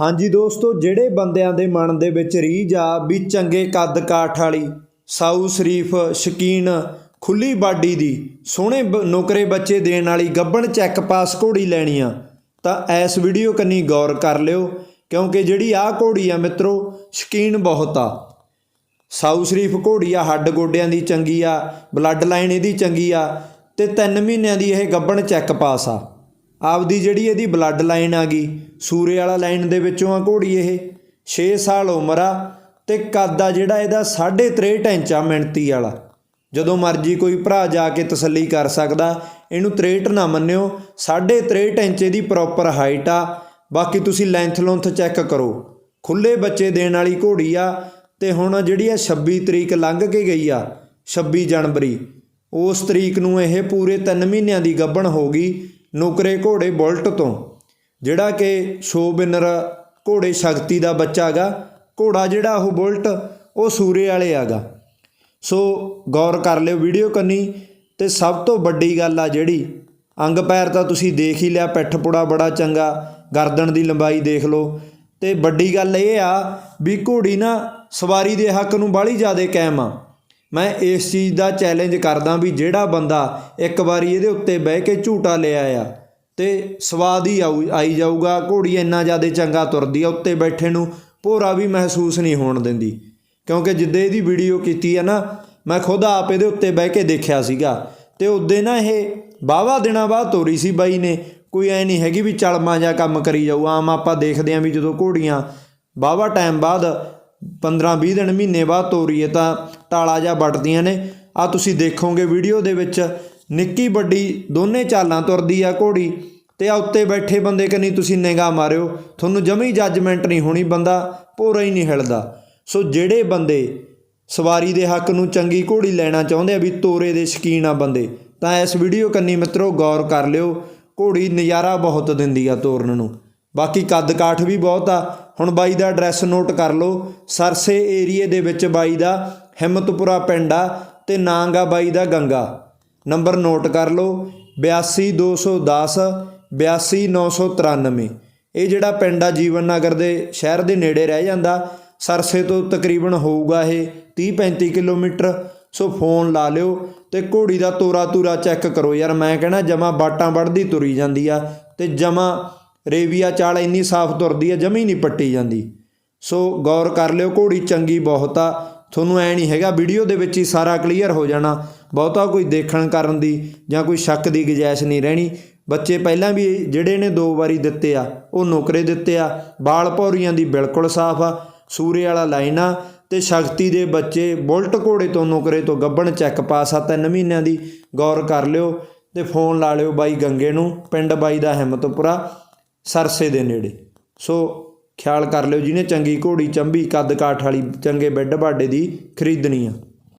ਹਾਂਜੀ ਦੋਸਤੋ, ਜਿਹੜੇ ਬੰਦਿਆਂ ਦੇ ਮਨ ਦੇ ਵਿੱਚ ਰੀਝ ਆ ਵੀ ਚੰਗੇ ਕੱਦ ਕਾਠ ਵਾਲੀ, ਸਾਊ ਸ਼ਰੀਫ, ਸ਼ਕੀਨ, ਖੁੱਲੀ ਬਾਡੀ ਦੀ, ਸੋਹਣੇ ਬ- ਨੁਕਰੇ ਬੱਚੇ ਦੇਣ ਵਾਲੀ ਗੱਬਣ ਚੈੱਕ ਪਾਸ ਘੋੜੀ ਲੈਣੀ ਆ ਤਾਂ ਇਸ ਵੀਡੀਓ ਕੰਨੀ ਗੌਰ ਕਰ ਲਿਓ, ਕਿਉਂਕਿ ਜਿਹੜੀ ਆਹ ਘੋੜੀ ਆ ਮਿੱਤਰੋ, ਸ਼ਕੀਨ ਬਹੁਤ ਆ। ਸਾਊ ਸ਼ਰੀਫ ਘੋੜੀ ਆ, ਹੱਡ ਗੋਡਿਆਂ ਦੀ ਚੰਗੀ ਆ, ਬਲੱਡ ਲਾਈਨ ਇਹਦੀ ਚੰਗੀ ਆ, ਤੇ 3 ਮਹੀਨਿਆਂ ਦੀ ਇਹ ਗੱਬਣ ਚੈੱਕ ਪਾਸ ਆ। ਆਪਦੀ ਜਿਹੜੀ ਇਹਦੀ ਬਲੱਡ ਲਾਈਨ ਆ ਗਈ, ਸੂਰੇ ਵਾਲਾ ਲਾਈਨ ਦੇ ਵਿੱਚੋਂ ਆ ਘੋੜੀ ਇਹ। 6 ਸਾਲ ਉਮਰ ਆ ਤੇ ਕੱਦ ਆ ਜਿਹੜਾ ਇਹਦਾ 63 ਇੰਚ ਆ ਮਿਣਤੀ ਵਾਲਾ। ਜਦੋਂ ਮਰਜ਼ੀ ਕੋਈ ਭਰਾ ਜਾ ਕੇ ਤਸੱਲੀ ਕਰ ਸਕਦਾ, ਇਹਨੂੰ 63 ਨਾ ਮੰਨਿਓ 63 ਇੰਚ ਇਹਦੀ ਪ੍ਰੋਪਰ ਹਾਈਟ ਆ। ਬਾਕੀ ਤੁਸੀਂ ਲੈਂਥ ਲੁੰਥ ਚੈੱਕ ਕਰੋ। ਖੁੱਲੇ ਬੱਚੇ ਦੇਣ ਵਾਲੀ ਘੋੜੀ ਆ ਤੇ ਹੁਣ ਜਿਹੜੀ ਆ 26 ਤਰੀਕ ਲੰਘ ਕੇ ਗਈ ਆ 26 ਜਨਵਰੀ, ਉਸ ਤਰੀਕ ਨੂੰ ਇਹ ਪੂਰੇ 3 ਮਹੀਨਿਆਂ ਦੀ ਗੱਭਣ ਹੋ ਗਈ। ਨੁਕਰੇ ਘੋੜੇ ਬੁਲਟ ਤੋਂ। ਜਿਹੜਾ ਕਿ ਸ਼ੋਬਿਨਰ ਘੋੜੇ ਸ਼ਕਤੀ ਦਾ ਬੱਚਾ ਹੈਗਾ ਘੋੜਾ ਜਿਹੜਾ ਉਹ ਬੁਲਟ, ਉਹ ਸੂਰੇ ਵਾਲੇ ਹੈਗਾ ਸੋ ਗੌਰ ਕਰ ਲਿਓ ਵੀਡੀਓ ਕੰਨੀ ਤੇ ਸਭ ਤੋਂ ਵੱਡੀ ਗੱਲ ਆ ਜਿਹੜੀ, ਅੰਗ ਪੈਰ ਤਾਂ ਤੁਸੀਂ ਦੇਖ ਹੀ ਲਿਆ, ਪਿੱਠ ਪੁੜਾ ਬੜਾ ਚੰਗਾ, ਗਰਦਨ ਦੀ ਲੰਬਾਈ ਦੇਖ ਲਓ। ਤੇ ਵੱਡੀ ਗੱਲ ਇਹ ਆ ਵੀ ਘੋੜੀ ਨਾ ਸਵਾਰੀ ਦੇ ਹੱਕ ਨੂੰ ਬਾਹਲੀ ਜ਼ਿਆਦਾ ਕਾਇਮ ਆ। ਮੈਂ ਇਸ ਚੀਜ਼ ਦਾ ਚੈਲੰਜ ਕਰਦਾ ਵੀ ਜਿਹੜਾ ਬੰਦਾ ਇੱਕ ਵਾਰੀ ਇਹਦੇ ਉੱਤੇ ਬਹਿ ਕੇ ਝੂਟਾ ਲਿਆ ਆ ਤੇ ਸਵਾਦ ਹੀ ਆਊ, ਆਈ ਜਾਊਗਾ, ਘੋੜੀ ਇੰਨਾ ਜ਼ਿਆਦਾ ਚੰਗਾ ਤੁਰਦੀ ਆ ਉੱਤੇ ਬੈਠੇ ਨੂੰ, ਭੋਰਾ ਵੀ ਮਹਿਸੂਸ ਨਹੀਂ ਹੋਣ ਦਿੰਦੀ। ਕਿਉਂਕਿ ਜਿੱਦੇ ਇਹਦੀ ਵੀਡੀਓ ਕੀਤੀ ਆ ਨਾ, ਮੈਂ ਖੁਦ ਆਪ ਇਹਦੇ ਉੱਤੇ ਬਹਿ ਕੇ ਦੇਖਿਆ ਸੀਗਾ। ਤੇ ਉਦੋਂ ਨਾ ਇਹ ਬਾਵਾ ਦਿਨਾਂ ਬਾਅਦ ਤੋਰੀ ਸੀ ਬਾਈ ਨੇ, ਕੋਈ ਐ ਨਹੀਂ ਹੈਗੀ ਵੀ ਚਲਮਾ ਜਾਂ ਕੰਮ ਕਰੀ ਜਾਊ, ਆਮ ਆਪਾਂ ਦੇਖਦੇ ਆਂ ਵੀ ਜਦੋਂ ਘੋੜੀਆਂ ਬਾਵਾ ਟਾਈਮ ਬਾਅਦ 15-20 ਦਿਨ ਮਹੀਨੇ ਬਾਅਦ ਤੋਰੀਏ ਤਾਂ ਟਾਲਾ ਜਾਂ ਵੱਟਦੀਆਂ ਨੇ। ਆ ਤੁਸੀਂ ਦੇਖੋਗੇ ਵੀਡੀਓ ਦੇ ਵਿੱਚ ਨਿੱਕੀ ਵੱਡੀ ਦੋਨੇ ਚਾਲਾਂ ਤੁਰਦੀ ਆ ਘੋੜੀ ਤੇ ਆ ਉੱਤੇ ਬੈਠੇ ਬੰਦੇ ਕਨੀ ਤੁਸੀਂ ਨਿਗਾਹ ਮਾਰਿਓ। ਤੁਹਾਨੂੰ ਜਮੀ ਜੱਜਮੈਂਟ ਨਹੀਂ ਹੋਣੀ, ਬੰਦਾ ਭੋਰਾ ਹੀ ਨਹੀਂ ਹਿਲਦਾ। ਸੋ ਜਿਹੜੇ ਬੰਦੇ ਸਵਾਰੀ ਦੇ ਹੱਕ ਨੂੰ ਚੰਗੀ ਘੋੜੀ ਲੈਣਾ ਚਾਹੁੰਦੇ ਆ ਵੀ ਤੋਰੇ ਦੇ ਸ਼ਕੀਨ ਆ ਬੰਦੇ, ਤਾਂ ਇਸ ਵੀਡੀਓ ਕੰਨੀ ਮਿੱਤਰੋ ਗੌਰ ਕਰ ਲਿਓ। ਘੋੜੀ ਨਜ਼ਾਰਾ ਬਹੁਤ ਦਿੰਦੀ ਆ ਤੋਰਨ ਨੂੰ। ਬਾਕੀ ਕੱਦ ਕਾਠ ਵੀ ਬਹੁਤ ਆ। ਹੁਣ ਬਾਈ ਦਾ ਐਡਰੈਸ ਨੋਟ ਕਰ ਲਓ। ਸਰਸੇ ਏਰੀਏ ਦੇ ਵਿੱਚ ਬਾਈ ਦਾ ਹਿੰਮਤਪੁਰਾ ਪਿੰਡ ਆ ਤੇ ਨਾਂਗਾ ਬਾਈ ਦਾ ਗੰਗਾ। ਨੰਬਰ ਨੋਟ ਕਰ ਲਓ। 82210 82993 ਇਹ ਜਿਹੜਾ ਪਿੰਡ ਆ ਜੀਵਨ ਨਗਰ ਦੇ ਸ਼ਹਿਰ ਦੇ ਨੇੜੇ ਰਹਿ ਜਾਂਦਾ। ਸਰਸੇ ਤੋਂ ਤਕਰੀਬਨ ਹੋਊਗਾ ਇਹ 30 35 ਕਿਲੋਮੀਟਰ। ਸੋ ਫੋਨ ਲਾ ਲਿਓ ਤੇ ਘੋੜੀ ਦਾ ਤੋਰਾ ਤੂਰਾ ਚੈੱਕ ਕਰੋ। ਯਾਰ ਮੈਂ ਕਹਿਣਾ ਜਮਾ ਬਾਟਾਂ ਵੜਦੀ ਤੁਰੀ ਜਾਂਦੀ ਆ ਤੇ ਜਮਾ ਰੇਵੀਆ ਚਾਲ ਇੰਨੀ ਸਾਫ਼ ਤੁਰਦੀ ਆ ਜਮੀ ਨਹੀਂ ਪੱਟੀ ਜਾਂਦੀ। ਸੋ ਗੌਰ ਕਰ ਲਿਓ, ਘੋੜੀ ਚੰਗੀ ਬਹੁਤ ਆ। ਤੁਹਾਨੂੰ ਐ ਨਹੀਂ ਹੈਗਾ, ਵੀਡੀਓ ਦੇ ਵਿੱਚ ਹੀ ਸਾਰਾ ਕਲੀਅਰ ਹੋ ਜਾਣਾ। ਬਹੁਤਾ ਕੋਈ ਦੇਖਣ ਕਰਨ ਦੀ ਜਾਂ ਕੋਈ ਸ਼ੱਕ ਦੀ ਗੁੰਜਾਇਸ਼ ਨਹੀਂ ਰਹਿਣੀ। ਬੱਚੇ ਪਹਿਲਾਂ ਵੀ ਜਿਹੜੇ ਨੇ ਦੋ ਵਾਰੀ ਦਿੱਤੇ ਆ, ਉਹ ਨੌਕਰੇ ਦਿੱਤੇ ਆ। ਬਾਲ ਭੌਰੀਆਂ ਦੀ ਬਿਲਕੁਲ ਸਾਫ਼ ਆ, ਸੂਰੇ ਵਾਲਾ ਲਾਈਨ ਆ। ਤੇ ਸ਼ਕਤੀ ਦੇ ਬੱਚੇ ਬੁਲਟ ਘੋੜੇ ਤੋਂ ਨੌਕਰੇ ਤੋਂ ਗੱਬਣ ਚੈੱਕ ਪਾਸ ਆ ਤਿੰਨ ਮਹੀਨਿਆਂ ਦੀ। ਗੌਰ ਕਰ ਲਿਓ ਤੇ ਫੋਨ ਲਾ ਲਿਓ ਬਾਈ ਗੰਗੇ ਨੂੰ, ਪਿੰਡ ਬਾਈ ਦਾ ਹਿੰਮਤਪੁਰਾ ਸਰਸੇ ਦੇ ਨੇੜੇ। ਸੋ ਖਿਆਲ ਕਰ ਲਿਓ, ਜਿਹਨੇ ਚੰਗੀ ਘੋੜੀ, ਚੰਬੀ ਕੱਦ ਕਾਠ ਵਾਲੀ ਚੰਗੇ ਬੈੱਡ ਬਾਡੇ ਦੀ ਖਰੀਦਣੀ ਆ।